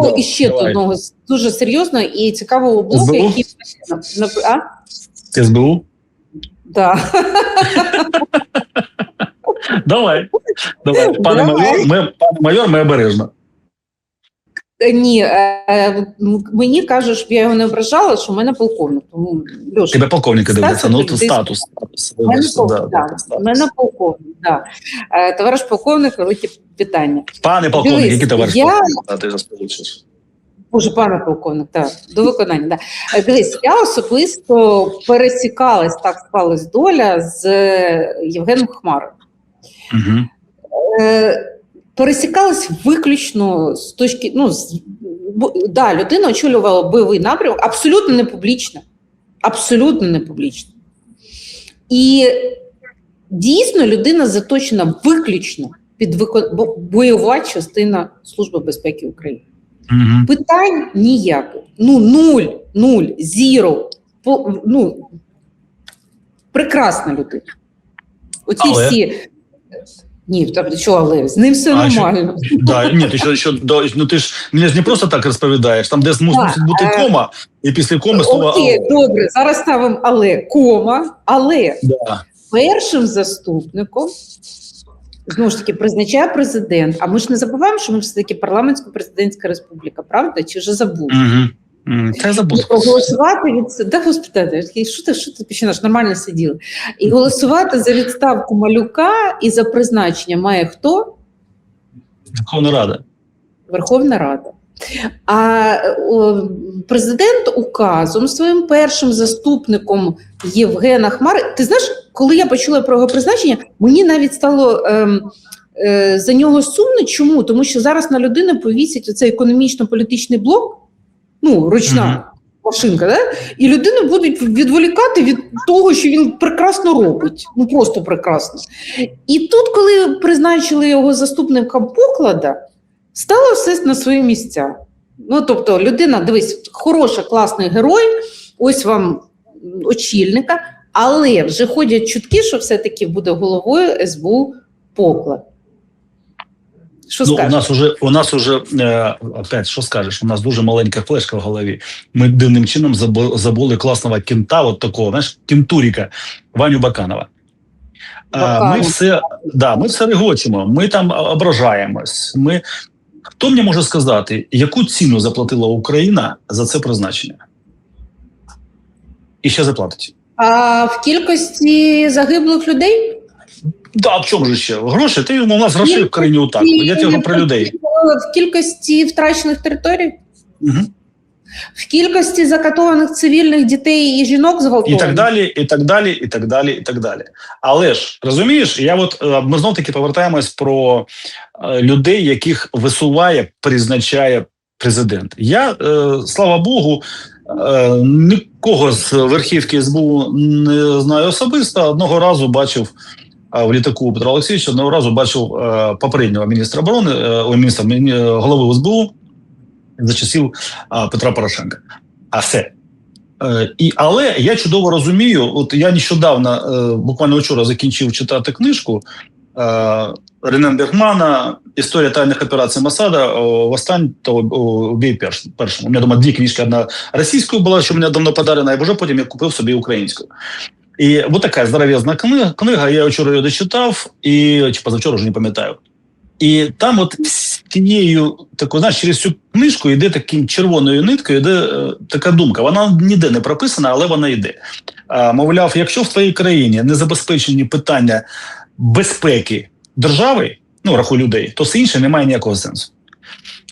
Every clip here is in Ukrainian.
перейдемо да, іще давай. одного дуже серйозного і цікавого блоку, СБУ? який а? СБУ? Да. Давай. Давай. Пане майор, ми, пане майор, ми обережно. Ні, е, е, мені кажуть, щоб я його не ображала, що в мене полковник. Тому Льоша, Тебе полковника дивляться. Ну, ти- статус. статус. в мене полковник, да, да, мене полковник, да. Товариш полковник, велике вітання. Пане полковник, Дивись, який товариш? я- полковник? Ти. Боже, пане полковник, так, до виконання. Да. Е, Дивись, я особисто пересікалась, так склалась доля з Євгеном Хмаром. Угу. Е, Пересікалась виключно з точки. Ну, з, да, людина очолювала бойовий напрямок, абсолютно не публічно. Абсолютно не публічно. І дійсно людина заточена виключно під викон... бойова частина Служби безпеки України. Угу. Питань ніяких. Ну, нуль, нуль, зіро. Ну, прекрасна людина. Оці Але? всі. Ні, та що, але з ним все А що? нормально. Да, ні, ти що, що до, ну ти ж мені ж не просто так розповідаєш, там десь мус- мусить бути е, кома, і після коми слово Окей, «алло». добре, зараз ставимо але кома, але Да. першим заступником. Знову ж таки, призначає президент. А ми ж не забуваємо, що ми все таки парламентсько-президентська республіка, правда? Чи вже забули? Угу. Та я забув. Від да, господи, що ти що ти починаєш? Нормально сиділи. І голосувати за відставку малюка і за призначення має хто? Верховна Рада. Верховна Рада. А президент указом своїм першим заступником Євгена Хмари. Ти знаєш, коли я почула про його призначення, мені навіть стало ем, е, за нього сумно. Чому? Тому що зараз на людину повісять оцей економічно-політичний блок, ну, ручна машинка, да? і людину будуть відволікати від того, що він прекрасно робить. Ну просто прекрасно. І тут, коли призначили його заступником поклада, стало все на свої місця. Ну, тобто, людина, дивись, хороша, класний герой, ось вам очільника, але вже ходять чутки, що все-таки буде головою СБУ поклад. Що Ну, у нас уже у нас уже е, опять, що скажеш? У нас дуже маленька флешка в голові. Ми дивним чином забули класного кента, от такого, знаєш, кентуріка Ваню Баканова. А, Баканов. ми все, да, ми все регочемо, ми там ображаємось. Ми хто мені може сказати, яку ціну заплатила Україна за це призначення? І ще заплатить. А в кількості загиблих людей? Да, в чому ж ще? Гроші? Ти у нас грошей в країні отак. Я тебе про людей. В кількості втрачених територій? Угу. В кількості закатованих цивільних дітей і жінок І так далі, і так далі, і так далі, і так далі. Але ж розумієш, я от е, ми знов таки повертаємось про е, людей, яких висуває, призначає президент. Я е, слава Богу, нікого з верхівки СБУ не знаю особисто. Одного разу бачив в літаку Петра Олексійовича, одного разу бачив е, попереднього міністра оборони, е, міністра е, голови СБУ за часів Петра Порошенка. А все. І, але я чудово розумію, от я нещодавно, буквально вчора закінчив читати книжку Ренен Бергмана Історія тайних операцій Масада о, восстань та убій перш, першому. У мене дома дві книжки. Одна російською була, що мені давно подарена, і вже потім я купив собі українську. І от така здоров'язна книга, книга, я вчора її дочитав, і чи позавчора вже не пам'ятаю. І там, от тією такою, знаєш, через цю книжку йде таким червоною ниткою, йде е, така думка. Вона ніде не прописана, але вона йде. А, мовляв, якщо в твоїй країні не забезпечені питання безпеки держави, ну рахуй людей, то все інше не має ніякого сенсу.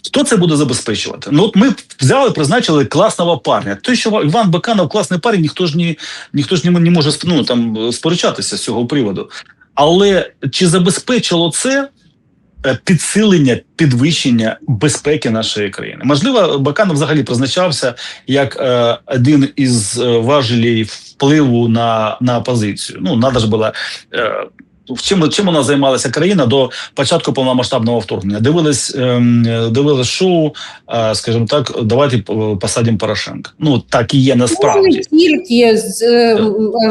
Хто це буде забезпечувати? Ну от ми взяли, призначили класного парня. Той, що Іван Баканов класний парень, ніхто ж не, ніхто ж не, може ну, там, сперечатися з цього приводу. Але чи забезпечило це е, підсилення, підвищення безпеки нашої країни? Можливо, Баканов взагалі призначався як е, один із е, важелів впливу на, на опозицію. Ну, треба ж було е, Чим, чим вона займалася країна до початку повномасштабного вторгнення? Дивились, ем, дивились шоу, е, скажімо так, давайте е, посадимо Порошенка. Ну так і є Ну, насправді. не тільки з е,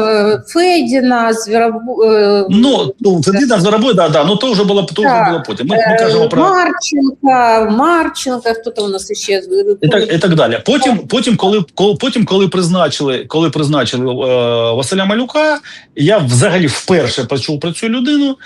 е, Федіна, з Віробу, е, Ну, ну тоді на зарабой, да, да, ну то вже було то вже було потім. Ми, ми кажемо про Марченка, Марченка, хто там у нас ще? і так, і так далі. Потім, потім, коли, коли потім, коли призначили, коли призначили е, Василя Малюка, я взагалі вперше почув про цю людину.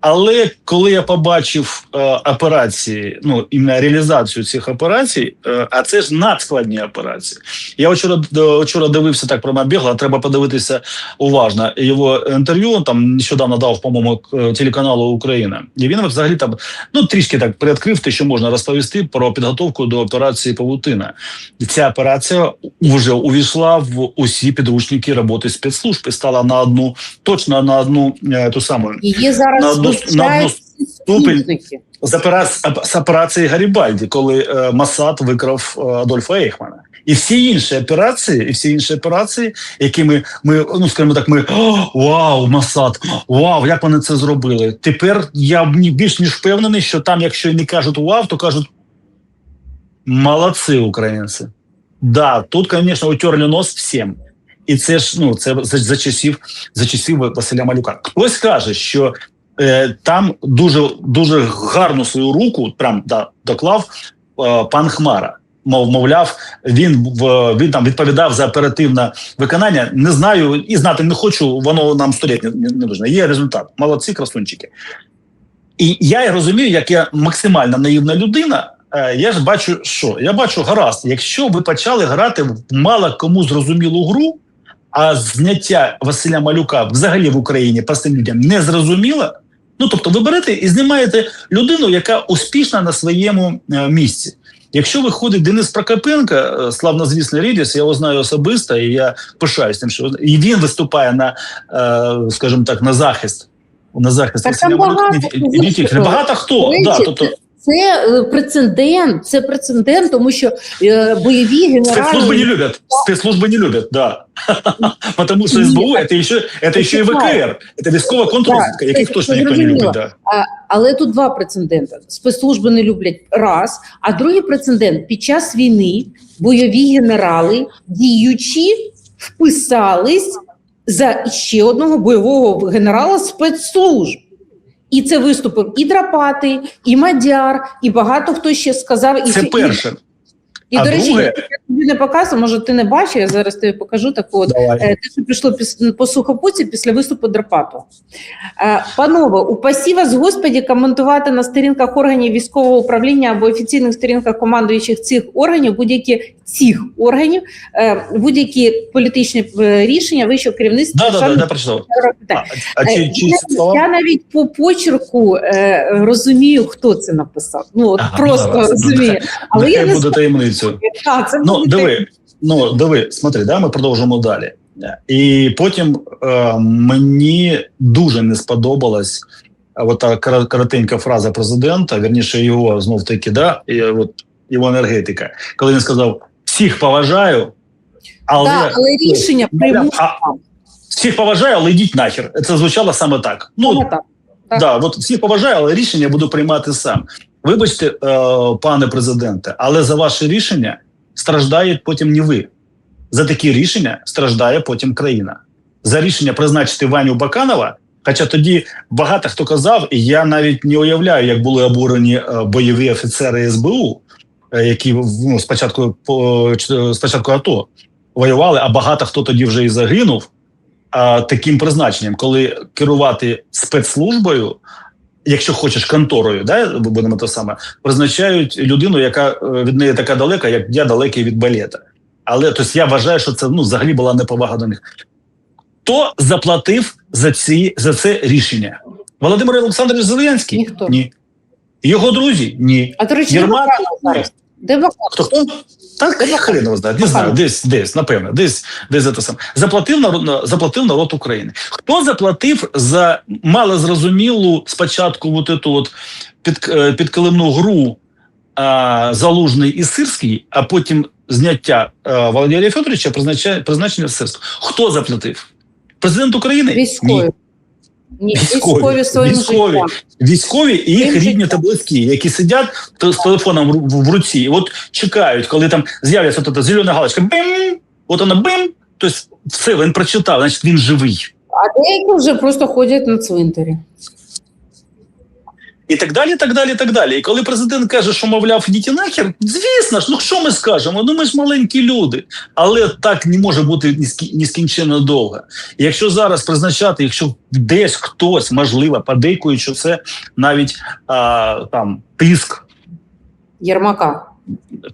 Але коли я побачив е, операції, ну іменно реалізацію цих операцій, е, а це ж надскладні операції. Я вчора, д- вчора дивився так про набігло, треба подивитися уважно його інтерв'ю. Там нещодавно дав, по-моєму, телеканалу Україна. І він взагалі там ну трішки так приоткрив те, що можна розповісти про підготовку до операції Павутина. Ця операція вже увійшла в усі підручники роботи спецслужб і стала на одну точно на одну е, ту саму Її зараз одну- на одну співвітники. з операції, з операції Гарібальді, коли е, Масад викрав е, Адольфа Ейхмана. І всі інші операції, і всі інші операції, які ми, ми ну скажімо так, ми «О, вау, Масад, вау, як вони це зробили. Тепер я більш ніж впевнений, що там, якщо не кажуть вау, то кажуть молодці українці. Да, тут, звісно, утерли нос всім. І це ж ну це за, за часів за часів Василя Малюка. Хтось каже, що там дуже дуже гарну свою руку прям да, доклав е, пан Хмара. Мов, мовляв, він він там відповідав за оперативне виконання. Не знаю і знати не хочу. Воно нам століть не, не, не нужно. Є результат. Молодці красунчики. І я розумію, як я максимально наївна людина. е, Я ж бачу, що я бачу гаразд. Якщо ви почали грати в мало кому зрозумілу гру, а зняття Василя Малюка взагалі в Україні простим людям не зрозуміло. Ну тобто, ви берете і знімаєте людину, яка успішна на своєму е, місці. Якщо виходить Денис Прокопенко, славно звісний рідіс, я його знаю особисто, і я пишаюсь тим, що і він виступає на, е, скажімо так, на захист. На захист Так там багато тільки. багато хто. Да, тобто, Це е, прецедент, це прецедент, тому що е, бойові Спецслужбы не генерали любят. Спецслужбы не любят, да. Потому что СБУ это еще, это еще и ВКР. Это військова контррозвідка, яких це точно ніхто не зрозуміло. любить. Да. А, але тут два прецеденти. Спецслужби не люблять раз. А другий прецедент під час війни бойові генерали діючі вписались за ще одного бойового генерала спецслужб. І це виступив і Драпати, і Мадяр, і багато хто ще сказав. І Це перше. І, А до речі, друге- я тобі не показую, може, ти не бачив, я зараз тобі покажу таку от Е, Те, що прийшло по сухопутці після виступу Драпату. Е, Панове, упасі вас, Господі, коментувати на сторінках органів військового управління або офіційних сторінках командуючих цих органів будь-які цих органів, е, будь-які політичні е, рішення вищого керівництва. Да, да, да, да, А, а чи, Е, чи я, я навіть по почерку розумію, хто це написав. Ну от Ага, просто ну, розумію. Але я не буде таємницею. Так, це Ну, буде диви, ну, диви, смотри, да, ми продовжимо далі. І потім е, мені дуже не сподобалась ота коротенька фраза президента, вірніше його знов таки, да, і, от, його енергетика, коли він сказав: всіх поважаю, але, Так, але рішення приймуть а, всіх поважаю, але йдіть нахер. Це звучало саме так. Ну, саме так. Так. Да, от всіх поважаю, але рішення буду приймати сам. Вибачте, е, пане президенте, але за ваше рішення страждають потім не ви. За такі рішення страждає потім країна. За рішення призначити Ваню Баканова. Хоча тоді багато хто казав, і я навіть не уявляю, як були обурені е, бойові офіцери СБУ, які ну, спочатку по спочатку АТО воювали, а багато хто тоді вже і загинув. А, таким призначенням, коли керувати спецслужбою, якщо хочеш конторою, да, будемо те саме, призначають людину, яка е, від неї така далека, як я далекий від балета. Але тобто, я вважаю, що це ну, взагалі була неповага до них. Хто заплатив за ці за це рішення? Володимир Олександрович Зеленський? Ніхто. Ні. Його друзі? Ні. А до речі, Єрмак? де Баканов? Де Баканов? Хто хто? Так я хрен його знає, не знаю, десь, десь, напевно, десь, десь за те саме. Заплатив народ, заплатив народ України. Хто заплатив за малозрозумілу спочатку от эту от під, е, підкилимну гру а, Залужний і Сирський, а потім зняття а, Володимира Федоровича призначення, призначення Сирського? Хто заплатив? Президент України? Військові. Ні, Військові, військові своїм військові. життям. Військові і їх рідні життя. та близькі, які сидять з телефоном в, в, в руці, і от чекають, коли там з'являється от, зелена галочка, бим, от вона бим, тобто все, він прочитав, значить він живий. А деякі вже просто ходять на цвинтарі. І так далі, так далі, так далі. І коли президент каже, що мовляв, діти нахер, звісно ж, ну що ми скажемо? Ну ми ж маленькі люди. Але так не може бути нескінченно довго. І якщо зараз призначати, якщо десь хтось, можливо, подейкуючи це навіть а, там тиск Єрмака.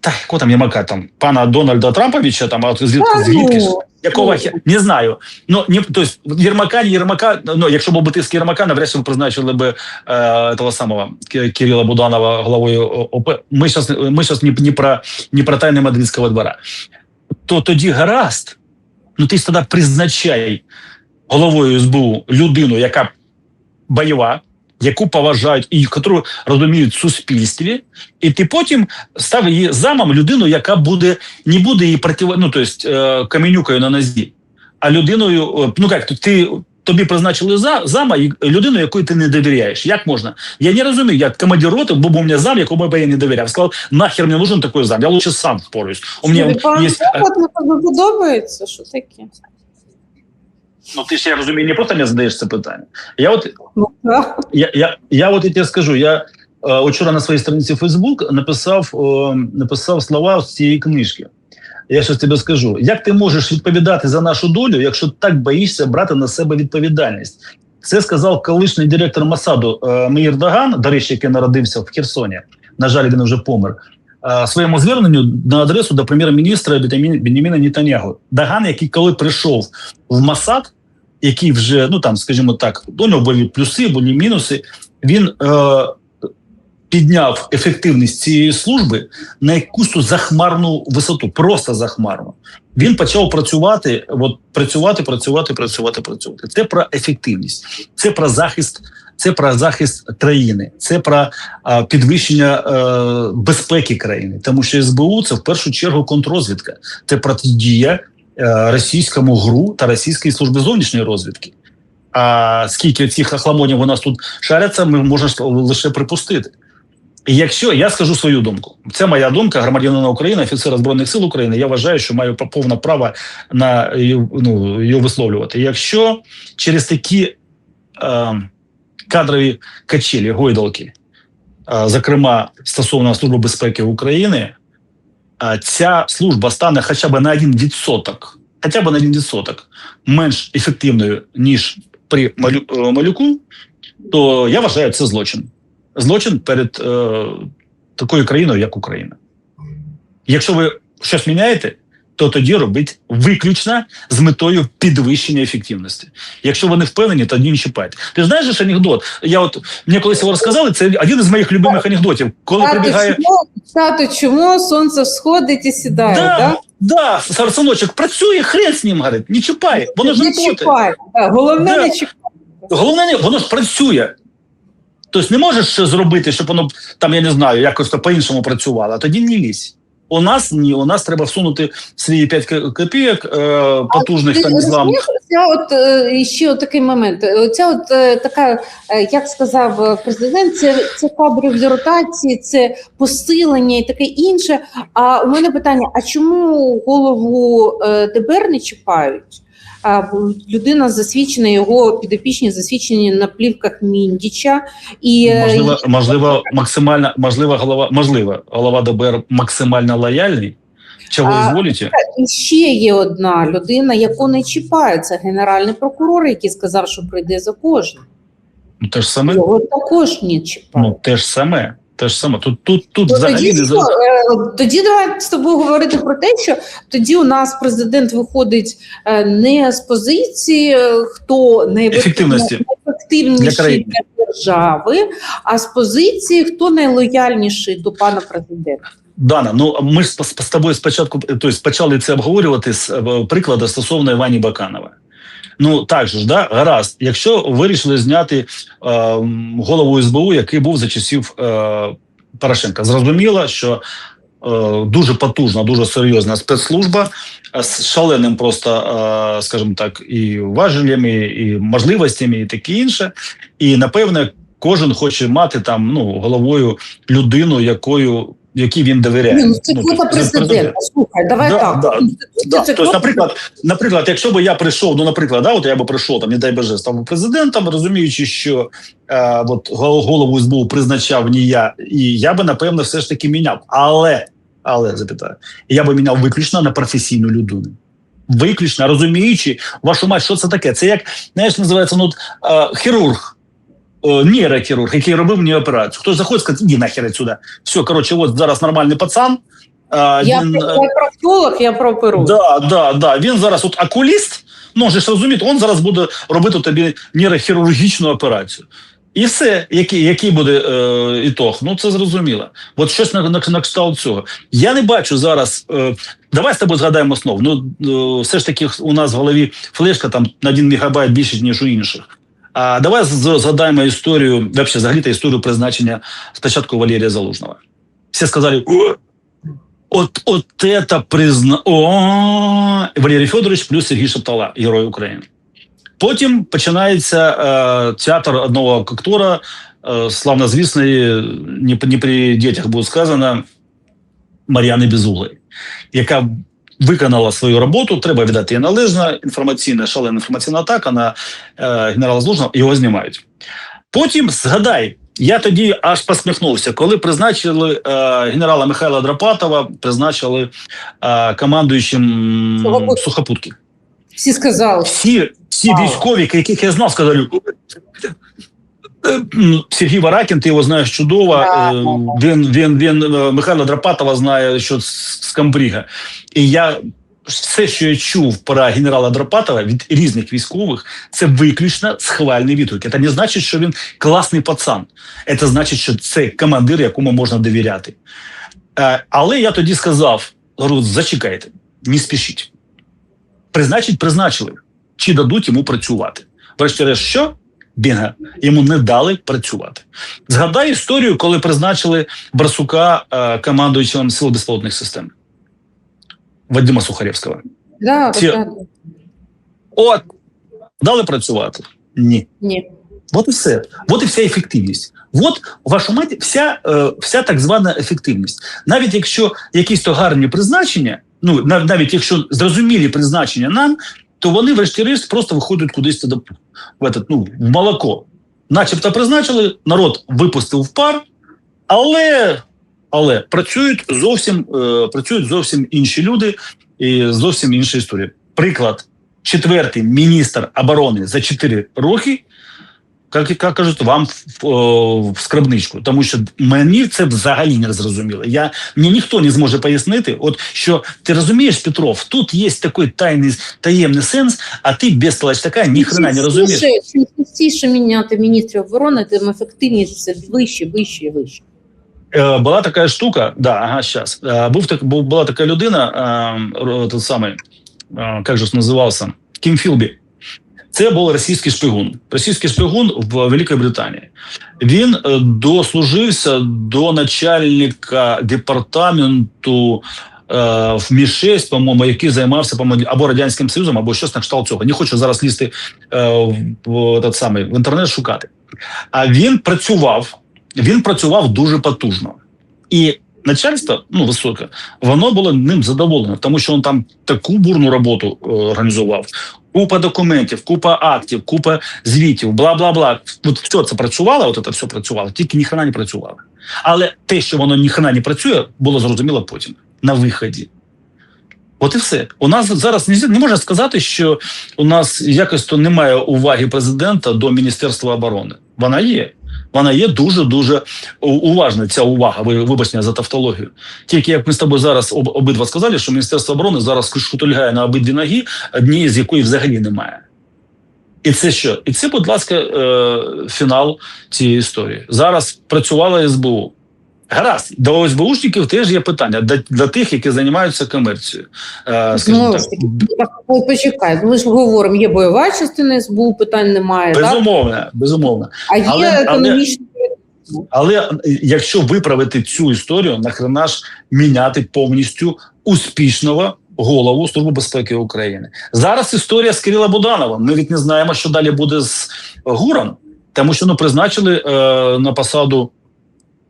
Та якого там Єрмака, там пана Дональда Трамповича, там а от звідки звідки ж? ну, Якого ну. не знаю. Ну не то есть Єрмака, не Єрмака. Ну якщо був би тиск Єрмака, навряд чи ви призначили би е, того самого Кирила Буданова головою ОП. Ми зараз ми щас не, не про не про тайни мадридського двора. То тоді гаразд. Ну ти ж тоді призначай головою СБУ людину, яка бойова, яку поважають і яку розуміють в суспільстві, і ти потім став її замом людину, яка буде не буде її против... ну, то есть, е, каменюкою на нозі, а людиною, е, ну як ти. Тобі призначили за зама і людину, якої ти не довіряєш. Як можна? Я не розумію, як командир роти, був у мене зам, якому я не довіряв. Сказав, нахер мені нужен такий зам, я лучше сам впораюсь. У мене є... Подобається, що таке? Ну ти ж я розумію, не просто не задаєш це питання. Я от Ну, я, я, я от я тебе скажу, я е, вчора на своїй сторінці Facebook написав, е, написав слова з цієї книжки. Я щось тобі скажу. Як ти можеш відповідати за нашу долю, якщо так боїшся брати на себе відповідальність? Це сказав колишній директор Масаду е, Меїр Даган, до речі, який народився в Херсоні. На жаль, він вже помер. е, Своєму зверненню на адресу до прем'єр-міністра Беняміна Нетаньягу. Даган, який коли прийшов в Масад, який вже, ну там, скажімо так, до нього були плюси, були мінуси. Він е, підняв ефективність цієї служби на якусь захмарну висоту, просто захмарну. Він почав працювати, от працювати, працювати, працювати, працювати. Це про ефективність, це про захист. Це про захист країни, це про а, підвищення е, безпеки країни, тому що СБУ це в першу чергу контррозвідка, це протидія російському ГРУ та російській службі зовнішньої розвідки. А скільки цих охламонів у нас тут шаряться, ми можемо лише припустити. І якщо я скажу свою думку, це моя думка, громадянина України, офіцера збройних сил України. Я вважаю, що маю повне право на ну, її висловлювати. Якщо через такі е, кадрові качелі, гойдалки, е, зокрема стосовно служби безпеки України, е, ця служба стане хоча б на 1%, хоча б на 1% менш ефективною ніж при е, малюку, то я вважаю це злочин. Злочин перед е, такою країною, як Україна. Якщо ви щось міняєте, то тоді робіть виключно з метою підвищення ефективності. Якщо ви не впевнені, тоді не чіпайте. Ти знаєш ж анекдот? Я от мені колись його розказали. Це один із моїх любимих анекдотів. Коли Тато, прибігає чому, тато, чому сонце сходить і сідає? да, Да? да, сарсоночок працює, хрен з ним говорить, не чіпай, воно ж не. Да, головне Да. не чіпай. Головне, не- воно ж працює. Тобто не можеш зробити, щоб воно там, я не знаю, якось то по-іншому працювало, а тоді не лізь. У нас ні, у нас треба всунути свої 5 копійок е, потужних а, та незламних. Ця от е, ще от такий момент. Оця от е, така, е, як сказав е, президент, це, це кадрові ротації, це посилення і таке інше. А у мене питання: а чому голову е, ДБР не чіпають? А людина засвідчена, його підопічні засвідчені на плівках Міндіча. І е, Можливо, можливо, максимально, можливо, голова, можливо, голова ДБР максимально лояльний. Чого ви А. І ще є одна людина, яку не чіпають. Це генеральний прокурор, який сказав, що прийде за кожним. Ну, те ж саме. Його також не чіпають. Ну, те ж саме. Те ж саме. Тут, тут, тут Ну, взагалі тоді, не е, тоді давай з тобою говорити про те, що тоді у нас президент виходить е, не з позиції, е, хто найефективніший Для для держави, а з позиції, хто найлояльніший до пана президента. Дана, ну ми ж з з тобою спочатку тобто, почали це обговорювати з прикладу стосовно Івані Баканова. Ну так же ж, да, гаразд. Якщо вирішили зняти е, голову СБУ, який був за часів е, Порошенка, зрозуміло, що е, дуже потужна, дуже серйозна спецслужба з шаленим просто, е, скажімо так, і важелями, і можливостями, і таке інше. І напевне, кожен хоче мати там ну головою людину, якою якій він довіряє. Ні, ну, це Ну, квота тобто, президента. Слухай, давай Да, так. да, Да. це Тобто, наприклад, наприклад, якщо б я прийшов, ну, наприклад, да, от я би прийшов, там, не дай Боже, став президентом, розуміючи, що е, от, голову СБУ призначав не я, і я би, напевно, все ж таки міняв. Але, але, запитаю, я би міняв виключно на професійну людину. Виключно, розуміючи, вашу мать, що це таке? Це як, знаєш, називається ну, е, хірург. Е, Нейрохірург, який робив мені операцію. Хтось заходить, скаже, іди нахер сюди. Все, коротше, от зараз нормальний пацан. е, Я, він, про- е, я про оперую. Да, да, да. Він зараз от окуліст, можеш розуміти, він зараз буде робити тобі нейрохірургічну операцію. І все, який, який буде е, ітог? Ну це зрозуміло. От щось на, на, на кшталт цього. Я не бачу зараз. Е, давай з тобою згадаємо основу. Ну е, все ж таки у нас в голові флешка там на 1 мегабайт більше, ніж у інших. А давай згадаємо історію, взагалі, взагалі історію призначення спочатку Валерія Залужного. Всі сказали, От, от это призна... О, Валерій Федорович плюс Сергій Шептала, Герой України. Потім починається е, театр одного актора, е, славнозвісної, не, не при дітях буде сказано, Мар'яни Безуглої, яка виконала свою роботу, треба віддати їй належно, інформаційна, шалена інформаційна атака на е, генерала Злужного, його знімають. Потім згадай, я тоді аж посміхнувся, коли призначили е, генерала Михайла Драпатова, призначили е, командуючим Сухопутки. сухопутки. Всі сказали. Всі, всі Вау. військові, яких я знав, сказали. «Е, м, Сергій Варакін, ти його знаєш чудово. Да, е. Він, він, він е, Михайла Драпатова знає, що з, з Камбріга. І я все, що я чув про генерала Драпатова від різних військових, це виключно схвальні відгуки. Це не значить, що він класний пацан. Це значить, що це командир, якому можна довіряти. Е, Але я тоді сказав: говорю, зачекайте, не спішіть. Призначить, призначили. Чи дадуть йому працювати? Врешті-решт, що? Бінга. Йому не дали працювати. Згадай історію, коли призначили Барсука е, командуючим Сил безпілотних систем Вадима Сухаревського. Да, так, От, дали працювати? Ні. Ні. От і все. От і вся ефективність. От вашу мать, вся, е, вся так звана ефективність. Навіть якщо якісь то гарні призначення, ну нав- навіть якщо зрозумілі призначення нам, то вони, врешті-решт, просто виходять кудись в, этот, ну, в молоко. Начебто призначили, народ випустив в пар, але, але працюють зовсім, е, працюють зовсім інші люди і зовсім інша історія. Приклад: четвертий міністр оборони за 4 роки як, кажуть, вам в, о, в скарбничку, тому що мені це взагалі не зрозуміло. Я мені ніхто не зможе пояснити. От що ти розумієш, Петров, тут є такий тайний таємний сенс, а ти безпалач така ніхрена не розумієш. Частіше- міняти міністрів оборони, тим ефективніше все вище, вище вище. Е, була така штука, да, ага, щас. Е, був так, був, була така людина, е, ро- самий, е, як же називався, Кім Філбі. Це був російський шпигун. Російський шпигун в Великій Британії. Він е, дослужився до начальника департаменту е, в Мі-6, по-моєму, який займався по-моєму, або Радянським Союзом, або щось на кшталт цього. Не хочу зараз лізти е, в, в, тот самий, в інтернет шукати. А він працював, він працював дуже потужно. І начальство, ну високе, воно було ним задоволене, тому що він там таку бурну роботу е, організував. Купа документів, купа актів, купа звітів, бла бла бла. От все це працювало, от це все працювало, тільки ніхрена не працювало. Але те, що воно ніхрена не працює, було зрозуміло потім на виході. От і все. У нас зараз не, можна сказати, що у нас якось то немає уваги президента до Міністерства оборони. Вона є. Вона є дуже дуже уважна. Ця увага. Ви вибачте за тавтологію. Тільки як ми з тобою зараз об, обидва сказали, що Міністерство оборони зараз шутульгає на обидві ноги, однієї з якої взагалі немає. І це що? І це, будь ласка, е, фінал цієї історії. Зараз працювала СБУ. Гаразд, до СБУшників теж є питання для, тих, які займаються комерцією. Е, скажімо Знову так. ж таки, так, почекай, ми ж говоримо, є бойова частина СБУ, питань немає, так? Безумовно, безумовно. а є Але- але- економічні Але е, якщо виправити цю історію, нахрена ж міняти повністю успішного голову Служби безпеки України. Зараз історія з Кирила Буданова. Ми від не знаємо, що далі буде з Гуром, тому що ну призначили е, на посаду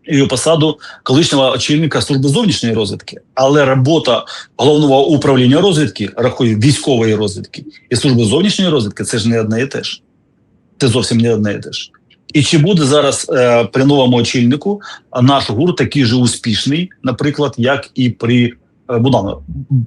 і посаду колишнього очільника служби зовнішньої розвідки. Але робота головного управління розвідки, рахую військової розвідки і служби зовнішньої розвідки це ж не одне і те ж. Це зовсім не одне і те ж. І чи буде зараз е, при новому очільнику наш ГУР такий же успішний, наприклад, як і при е, Буданові?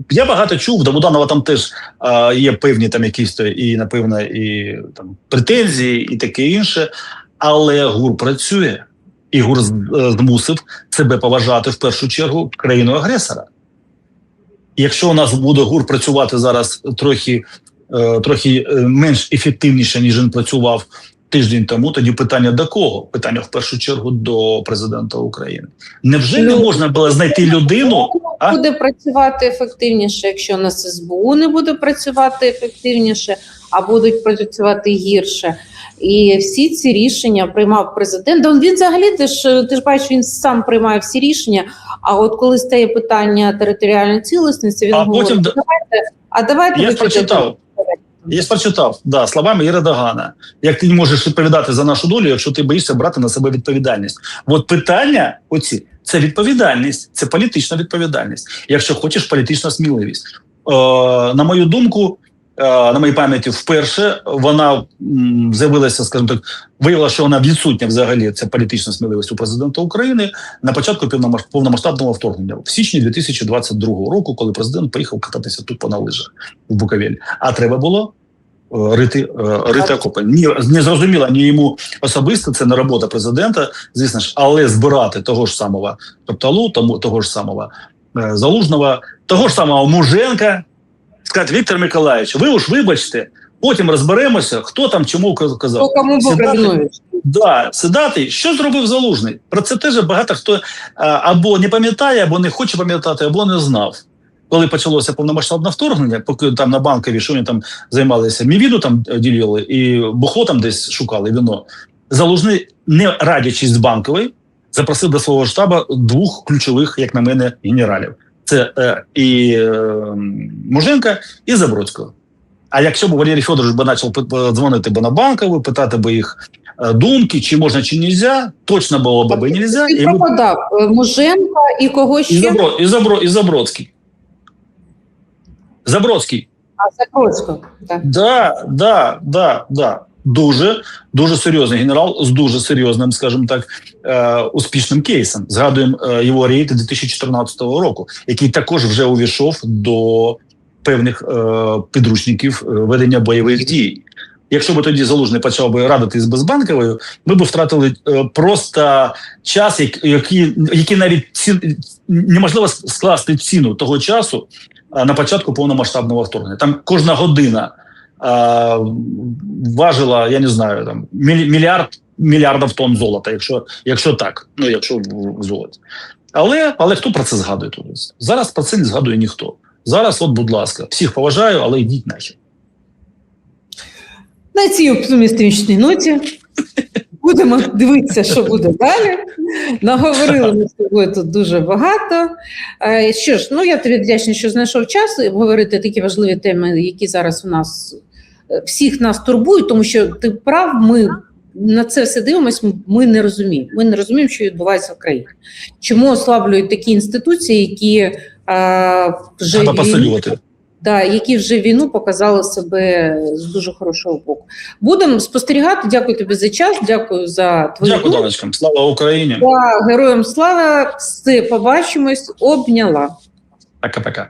Я багато чув, до Буданова там теж е, є певні там якісь то і, напевно, і там претензії, і таке інше. Але ГУР працює, і ГУР е, змусив себе поважати в першу чергу країну агресора. Якщо у нас буде ГУР працювати зараз трохи, е, трохи е, менш ефективніше, ніж він працював тиждень тому, тоді питання до кого? Питання в першу чергу до президента України. Невже не Ну, можна було знайти людину? а? буде працювати ефективніше, якщо на СБУ не буде працювати ефективніше, а будуть працювати гірше. І всі ці рішення приймав президент. Да Він взагалі ти ж ти ж бачиш, він сам приймає всі рішення. А от коли стає питання територіальної цілісності, він А говорить: потім давайте, а давайте Я прочитав. Я прочитав да, словами Єрдогана. Як ти не можеш відповідати за нашу долю, якщо ти боїшся брати на себе відповідальність? От питання оці це відповідальність, це політична відповідальність. Якщо хочеш, політична сміливість. Е, на мою думку, на моїй пам'яті, вперше вона з'явилася, скажімо так, виявила, що вона відсутня взагалі. Це політична сміливість у президента України на початку повномас- повномасштабного вторгнення в січні 2022 року, коли президент поїхав кататися тут по на лижах в Буковель. А треба було е, рити, е, рити окопи. Ні, не зрозуміло ні йому особисто, це не робота президента, звісно ж, але збирати того ж самого Топталу, тому того ж самого е, Залужного, того ж самого Муженка, сказати Віктор Миколаївич, ви уж вибачте, потім розберемося, хто там чому казав. Хто кому Сідати- Да, сідати, що зробив залужний? Про це теж багато хто або не пам'ятає, або не хоче пам'ятати, або не знав. Коли почалося повномасштабне вторгнення, поки там на банкові, що вони там займалися, мівіду там е, ділили і бухло там десь шукали віно. Залужний, не радячись з банкової, запросив до свого штабу двох ключових, як на мене, генералів: це е, і е, Муженка, і Забродського. А якщо б Валерій Федорович би почав дзвонити би на банкову, питати би їх е, думки, чи можна, чи нельзя, точно було б би нельзя. І, пропадав Е, Муженка і кого і. Забро, і, Забро, і Забродський. Забродський. А Закройського. Так. Да, да, да, да. Дуже, дуже серйозний генерал з дуже серйозним, скажімо так, е, успішним кейсом. Згадуємо е, його рейд 2014 року, який також вже увійшов до певних е, підручників ведення бойових дій. Якщо б тоді залужний почав би радитись з Безбанковою, ми б втратили просто час, як- який, який навіть ці, неможливо скласти ціну того часу на початку повномасштабного вторгнення. Там кожна година важила, я не знаю, там міль- мільярд мільярдів тонн золота, якщо, якщо так, ну якщо в, золоті. Але, але хто про це згадує тут? Зараз про це не згадує ніхто. Зараз, от, будь ласка, всіх поважаю, але йдіть нахер. На цій оптимістичній ноті будемо дивитися, що буде далі. Наговорили ми з тобою тут дуже багато. Е, Що ж, ну я тобі вдячна, що знайшов час обговорити такі важливі теми, які зараз у нас е, всіх нас турбують, тому що ти прав, ми на це все дивимося, ми не розуміємо. Ми не розуміємо, що відбувається в країні. Чому ослаблюють такі інституції, які е, вже посилювати. да, які вже війну показали себе з дуже хорошого боку. Будемо спостерігати. Дякую тобі за час. Дякую за твою Дякую, думку. Слава Україні. Да, Героям слава. Все побачимось. Обняла. Пока-пока.